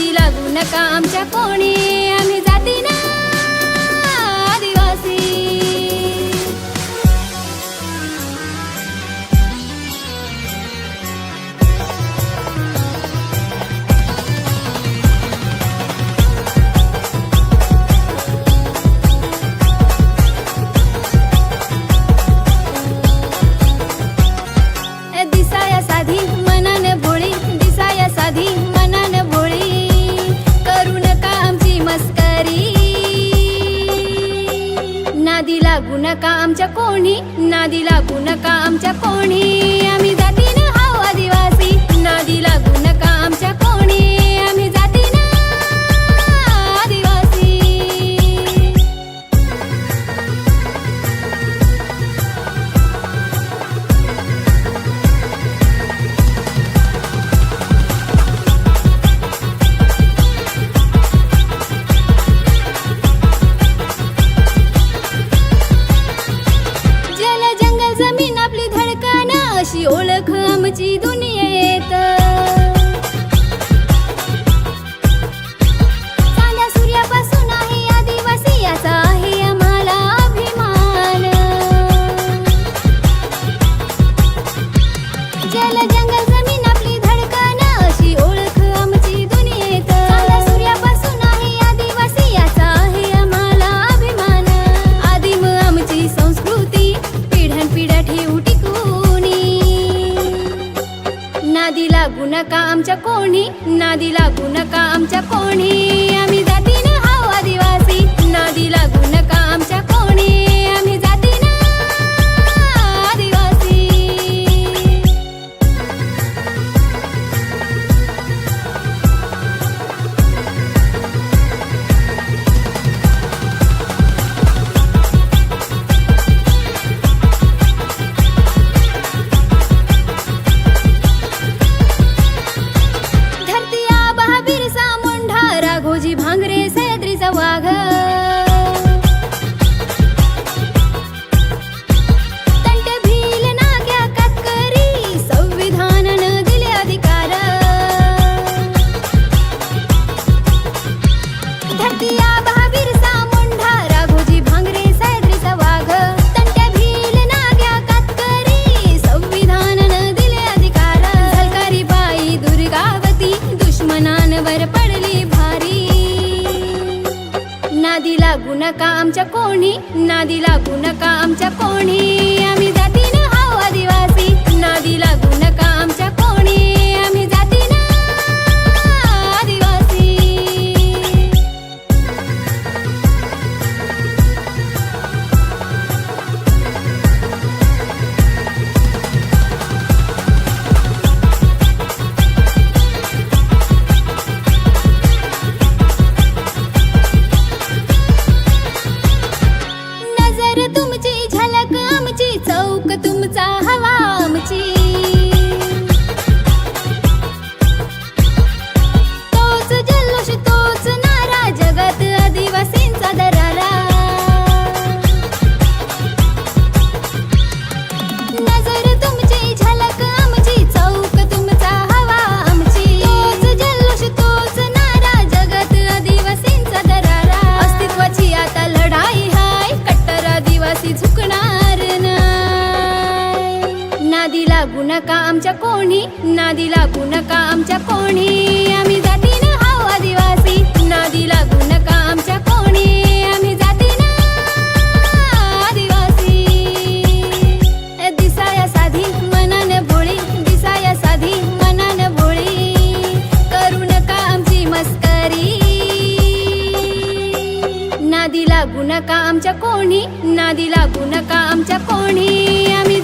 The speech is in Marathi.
नादी लागू नका आमच्या कोणी. आम्ही नका आमच्या कोणी नादी लागू नका आमच्या कोणी. आम्ही नका आमच्या कोणी. नादी लागू नका आमच्या कोणी. ঘোজি नादी लागू नका आमच्या कोणी नादी लागू नका आमच्या नका आमच्या कोणी. नादी लागू नका आमच्या कोणी. आम्ही जातीनं हाव आदिवासी. नादी लागू नका आमच्या कोणी. आम्ही जातीनं आदिवासी. दिसाया साधी मनाने भोळी. दिसाया साधी मनाने भोळी. करू नका आमची मस्करी. नादी लागू नका आमच्या कोणी. नादी लागू नका आमच्या कोणी. आम्ही